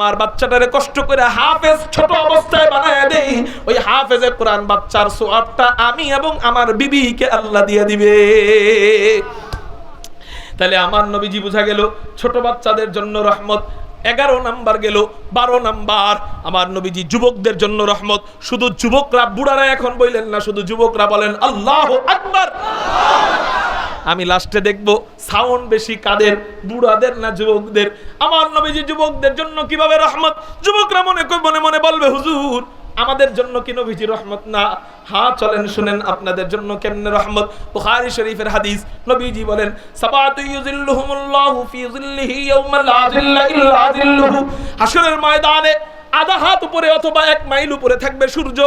আমার বাচ্চাটারে কষ্ট করে হাফেজ ছোট অবস্থায় বানায় দেই। ওই হাফেজে কোরআন বাচ্চার সোয়াবটা আমি এবং আমার বিবিকে আল্লাহ দিয়ে দিবে। তাহলে আমার নবীজি বোঝা গেল, ছোট বাচ্চাদের জন্য রহমত, এগারো নাম্বার গেল, বারো নাম্বার। আমার নবীজি যুবকদের জন্য রহমত। শুধু যুবকরা, বুড়ারা এখন বললেন না, শুধু যুবকরা বলেন, আল্লাহ আকবার! আমি লাস্টে দেখব সাউন্ড বেশি কাদের, বুড়াদের না যুবকদের? আমার নবীজি যুবকদের জন্য কীভাবে রহমত? যুবকরা মনে মনে মনে বলবে, হুজুর, আমাদের জন্য কি নবীজি রহমত না? হ্যাঁ চলেন শুনেন আপনাদের জন্য কেমনে রহমত? বুখারী শরীফের হাদিস, নবীজি বলেন, সাবাতু ইউজিল্লুহুমুল্লাহু ফি জিল্লিহি ইয়াওমা লা জিল্লা ইল্লা জিল্লুহু হাশরের ময়দানে আধা হাত উপরে অথবা এক মাইল উপরে থাকবে সূর্য।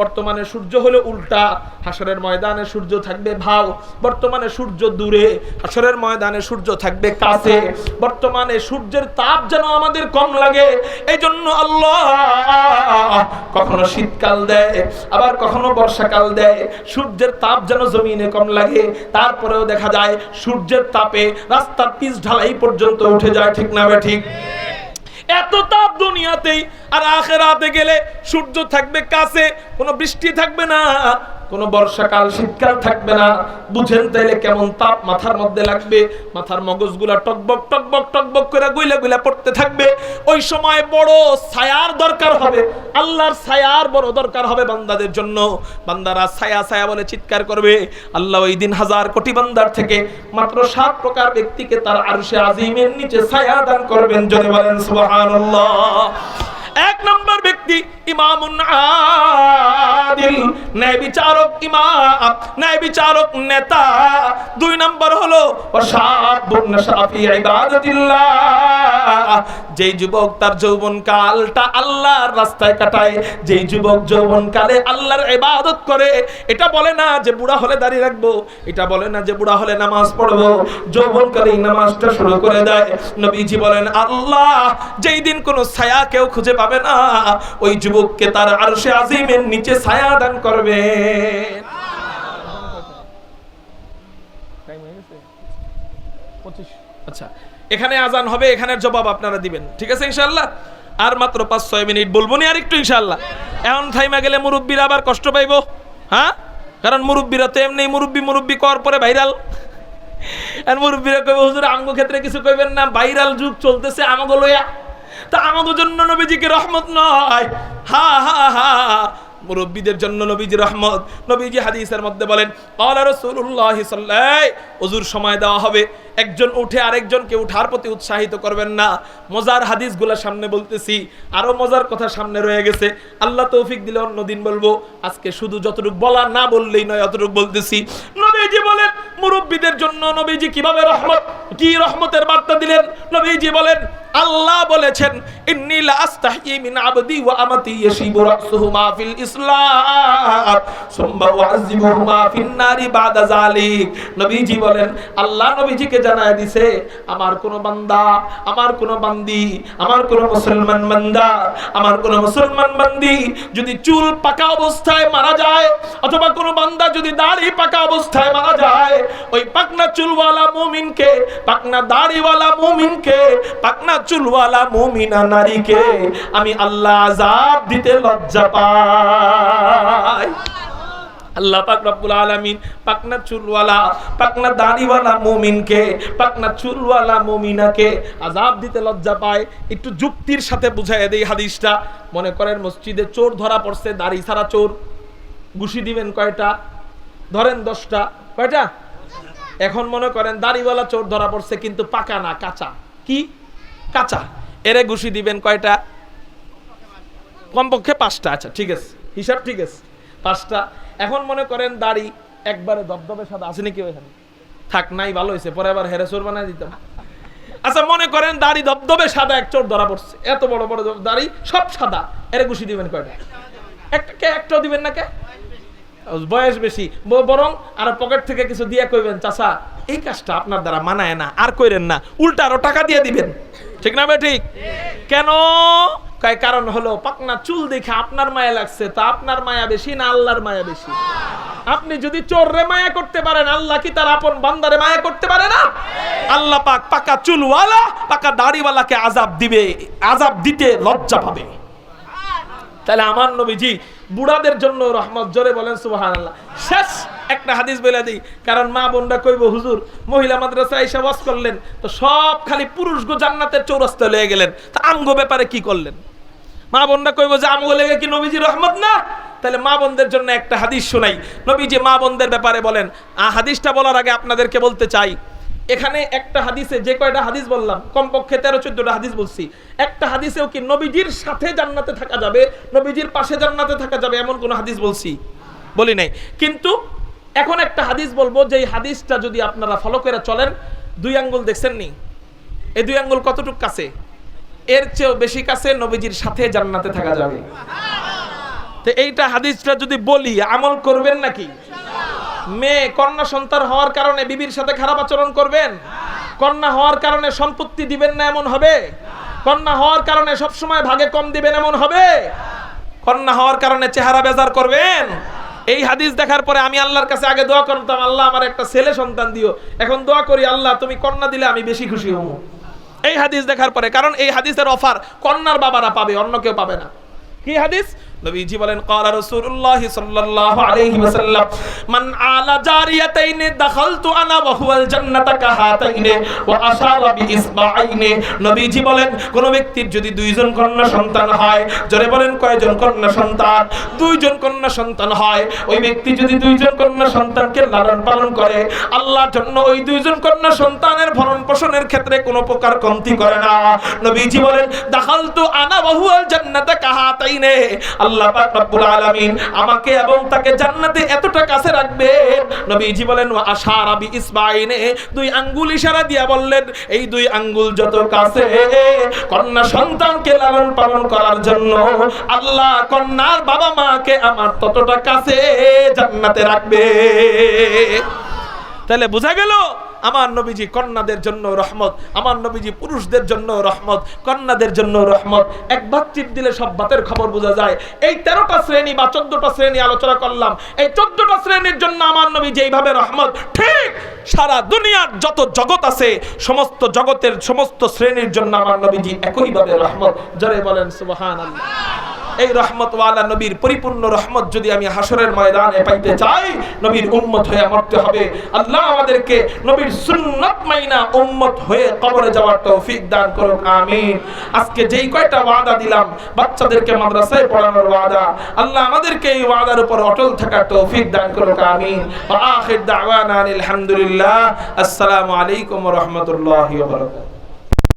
বর্তমানে সূর্য হলো উল্টা, হাসরের ময়দানে সূর্য থাকবে ভাও। বর্তমানে সূর্য দূরে, হাসরের ময়দানে সূর্য থাকবে কাছে। বর্তমানে সূর্যের তাপ যেন আমাদের কম লাগে এই জন্য আল্লাহ কখনো শীতকাল দেয়, আবার কখনো বর্ষাকাল দেয়। সূর্যের তাপ যেন জমিনে কম লাগে, তারপরেও দেখা যায় সূর্যের তাপে রাস্তার পিচ ঢালাই পর্যন্ত উঠে যায়, ঠিক না ঠিক? এত তাপ দুনিয়াতেই আর আখেরাতে গেলে সূর্য থাকবে কাছে, কোনো বৃষ্টি থাকবে না, কোনো বর্ষাকাল, শীতকাল থাকবে না। বুঝেন তাইলে কেমন তাপ মাথার মধ্যে লাগবে? মাথার মগজগুলা টকবক টকবক টকবক করে গুইলা গুইলা পড়তে থাকবে। ওই সময় বড় ছায়ার দরকার হবে। আল্লাহর ছায়ার বড় দরকার হবে বান্দাদের জন্য। বান্দারা ছায়া ছায়া বলে চিৎকার করবে। আল্লাহ ওই দিন হাজার কোটি বান্দার থেকে মাত্র সাত প্রকার ব্যক্তিকে তার আরশে আজিমের নিচে ছায়া দান করবেন। যদি বলেন, সুবহানাল্লাহ। এক নম্বর ব্যক্তি ইমামুন আদিল, ন্যায় বিচারক ইমাম, ন্যায় বিচারক নেতা। দুই নম্বর হলো যেই যুবক তার যৌবন কালটা আল্লাহর রাস্তায় কাটায়, যেই যুবক যৌবন কালে আল্লাহর ইবাদত করে, এটা বলে না যে বুড়া হলে দাঁড়িয়ে রাখব, এটা বলে না যে বুড়া হলে নামাজ পড়ব। যৌবন কালেই নামাজটা শুরু করে দেয়। নবীজি বলেন, আল্লাহ, যেই দিন কোনো ছায়া কেউ খুঁজে পাবে না, ওই যুবককে তার আরশে আজিমের নিচে ছায়া দান করবে। আচ্ছা এখানে আজান হবে এখানের জবাব আপনারা দিবেন। ঠিক আছে ইনশাআল্লাহ? আর মাত্র পাঁচ ছয় মিনিট বলব নি আর একটু ইনশাআল্লাহ। এখন থাইমা গেলে মুরব্বীরা আবার কষ্ট পাইবো হ্যাঁ? কারণ মুরব্বীরা তো এমনি মুরব্বী মুরব্বী কর পরে ভাইরাল। আর মুরব্বীরা কইবে হুজুর আমগো ক্ষেত্রে কিছু কইবেন না ভাইরাল যুগ চলতেছে আমাগো লইয়া। তা আমাদের জন্য নবীজিকে রহমত নয়। হা হা হা। মুরব্বীদের জন্য নবীজি রহমত। নবীজি হাদিসের মধ্যে বলেন আলা রাসূলুল্লাহ সাল্লাল্লাহু। ওজুর সময় দেওয়া হবে। একজন উঠে আরেকজনকে উঠার প্রতি উৎসাহিত করবেন না। মজার হাদিসগুলো সামনে বলতেছি। আরও মজার কথা সামনে রয়ে গেছে। আল্লাহ তৌফিক দিলে অন্যদিন বলব। আজকে শুধু যতটুকু বলা না বললেই নয় অতটুকু বলতেছি। নবীজি বলেন, মুরব্বীদের জন্য নবীজি কীভাবে রহমত, কি রহমতের বার্তা দিলেন? নবীজি বলেন আল্লাহ বলেছেন, ইন্নী লা আস্তাহি মিন আবদি ওয়া ইয়াশিবু ফিল ইসলাম, সুম্মা ফিন নারি বাদা যালিক। নবীজি বলেন, আল্লাহ নবীজিকে জানায় দিছে, আমার কোন বান্দা, আমার কোন বান্দি, আমার কোন মুসলমান বান্দা, আমার কোন মুসলমান বান্দি যদি চুল পাকা অবস্থায় মারা যায়, অথবা কোন বান্দা যদি দাড়ি পাকা অবস্থায় মারা যায়, ওই পাকনা চুলওয়ালা মুমিনকে, পাকনা দাড়িওয়ালা মুমিনকে, পাকনা চুলওয়ালা মুমিনা নারীকে আমি আল্লাহ আযাব দিতে লজ্জা পাই। আল্লাহ পাক রব্বুল আলামিন পাকনা চুলওয়ালা, পাকনা দাড়িওয়ালা মুমিনকে, পাকনা চুলওয়ালা মুমিনাকে আযাব দিতে লজ্জা পায়। একটু যুক্তির সাথে বুঝাই দেই হাদিসটা। মনে করেন মসজিদে চোর ধরা পড়ছে, দাড়ি ছাড়া চোর। ঘুষি দিবেন কয়টা? ধরেন দশটা। কয়টা? এখন মনে করেন দাড়িওয়ালা চোর ধরা পড়ছে, কিন্তু পাকা না, কাঁচা। কি? কাঁচা। এরে ঘুষি দিবেন কয়টা? কমপক্ষে পাঁচটা। আচ্ছা ঠিক আছে। হিসাব ঠিক আছে। পাঁচটা। এখন মনে করেন দাড়ি একবারে দবদবে সাদা। আছে নাকি ওইখানে? থাক, নাই, ভালো হয়েছে। পরে আবার হেরেসোর বানাই দিতাম। আচ্ছা মনে করেন দাড়ি দবদবে সাদা, এক চোর ধরা পড়ছে। এত বড় বড় দাড়ি সব সাদা। এরে ঘুষি দিবেন কয়টা? একটা কে? একটাও দিবেন না কে? বয়স বেশি। বরং আর পকেট থেকে কিছু দিয়ে কইবেন, চাচা, এই কাজটা আপনার দ্বারা মানায় না, আর কইরেন না। উল্টা আরও টাকা দিয়ে দিবেন। ঠিক না ঠিক? কেন? কারণ হলো পাকনা চুল দেখে আপনার মায়া লাগছে, তা আপনার মায়া বেশি না আল্লাহর মায়া বেশি? আপনি যদি চোররে মায়া করতে পারেন, আল্লাহ কি তার আপন বান্দারে মায়া করতে পারে না? আল্লাহ পাক পাকা চুলওয়ালা, পাকা দাড়িওয়ালাকে আজাব দিবে আজাব দিতে লজ্জা পাবে। তাহলে আমার নবীজি বুড়াদের জন্য রহমত, জোরে বলেন সুবাহান আল্লাহ শেষ একটা হাদিস বলে দিই, কারণ মা বোনরা কইব, হুজুর, মহিলা মাদ্রাসা এসে ওয়াজ করলেন, তো সব খালি পুরুষ গো জান্নাতের চৌরাস্তা লয়ে গেলেন, তা আমগো ব্যাপারে কি করলেন? মা বোনরা কইব, যে আমগো লেগে কি নবীজি রহমত না? তাহলে মা বোনদের জন্য একটা হাদিস শোনাই। নবীজি মা বোনদের ব্যাপারে বলেন হাদিসটা বলার আগে আপনাদেরকে বলতে চাই এখানে একটা হাদিসে যে কয়টা হাদিস বললাম, কমপক্ষে তেরো চোদ্দটা হাদিস বলছি। একটা হাদিসেও কি নবীজির সাথে জান্নাতে থাকা যাবে, নবীজির পাশে জান্নাতে থাকা যাবে এমন কোন হাদিস বলছি? বলি নাই। কিন্তু এখন একটা হাদিস বলব যে হাদিসটা যদি আপনারা ফলো করে চলেন, দুই আঙ্গুল দেখছেন নি? এই দুই আঙ্গুল কতটুক কাছে? এর চেয়েও বেশি কাছে নবীজির সাথে জান্নাতে থাকা যাবে। তো এইটা হাদিসটা যদি বলি, আমল করবেন নাকি? মেয়ে কন্যা সন্তান হওয়ার কারণে বিবির সাথে খারাপ আচরণ করবেন? কন্যা হওয়ার কারণে সম্পত্তি দিবেন না এমন হবে? কন্যা হওয়ার কারণে সবসময় ভাগে কম দিবেন এমন হবে? কন্যা হওয়ার কারণে চেহারা বেজার করবেন? এই হাদিস দেখার পরে আমি আল্লাহর কাছে আগে দোয়া করতাম, আল্লাহ, আমার একটা ছেলে সন্তান দিও। এখন দোয়া করি, আল্লাহ, তুমি কন্যা দিলে আমি বেশি খুশি হব। এই হাদিস দেখার পরে, কারণ এই হাদিসের অফার কন্যার বাবারা পাবে, অন্য কেউ পাবে না। কি হাদিস? নবীজি বলেন নবীজি বলেন, কোন ব্যক্তির যদি দুইজন কন্যা সন্তান হয়, জোরে বলেন কয়জন কন্যা সন্তান? দুইজন কন্যা সন্তান হয়, ওই ব্যক্তি যদি দুইজন কন্যা সন্তানকে লালন পালন করে, আল্লাহর জন্য ওই দুইজন কন্যা সন্তানের ভরণ পোষণের ক্ষেত্রে কোনো প্রকার কমতি করে না। নবীজি বলেন, দাখালতু আনা ওয়া হুয়াল জান্নাতা আল্লাহ পাক রব্বুল আলামিন আমাকে এবং তাকে জান্নাতে এতটা কাছে রাখবে নবীজি বলেন, ওয়া আশারা বি ইসবাইনে দুই আঙ্গুল ইশারা দিয়া বললেন, এই দুই আঙ্গুল যত কাছে, কন্যা সন্তানকে লালন পালন করার জন্য আল্লাহ কন্যার বাবা মাকে আমার ততটা কাছে জান্নাতে রাখবে। তাহলে বোঝা গেল আমার নবীজি কন্যাদের জন্য রহমত, আমার নবীজি পুরুষদের জন্য রহমত, কন্যাদের জন্য রহমত। একবার টিপ দিলে সব বাতের খবর বোঝা যায়। এই তেরোটা শ্রেণি বা চোদ্দটা শ্রেণি আলোচনা করলাম। এই চোদ্দটা শ্রেণির জন্য আমার নবী যেইভাবে রহমত। ঠিক সারা দুনিয়ার যত জগৎ আছে, সমস্ত জগতের সমস্ত শ্রেণির জন্য আমার নবীজি একইভাবে রহমত। জরে বলেন সুবহান এই রহমতওয়ালা নবীর পরিপূর্ণ রহমত যদি আমি হাসরের ময়দানে পাইতে চাই, নবীর উম্মত হয়ে মরতে হবে। আল্লাহ আমাদেরকে নবীর সুন্নত মাইনা উম্মত হয়ে কবরে যাওয়ার তৌফিক দান করুন আমিন। আজকে যেই কয়টা ওয়াদা দিলাম, বাচ্চাদেরকে মাদ্রাসায় পড়ানোর ওয়াদা, আল্লাহ আমাদেরকে এই ওয়াদার উপর অটল থাকার তৌফিক দান করুন ওয়া আখির দাওয়ানা আলহামদুলিল্লাহ আসসালামু আলাইকুম রাহমাতুল্লাহি বারাকাতুহু।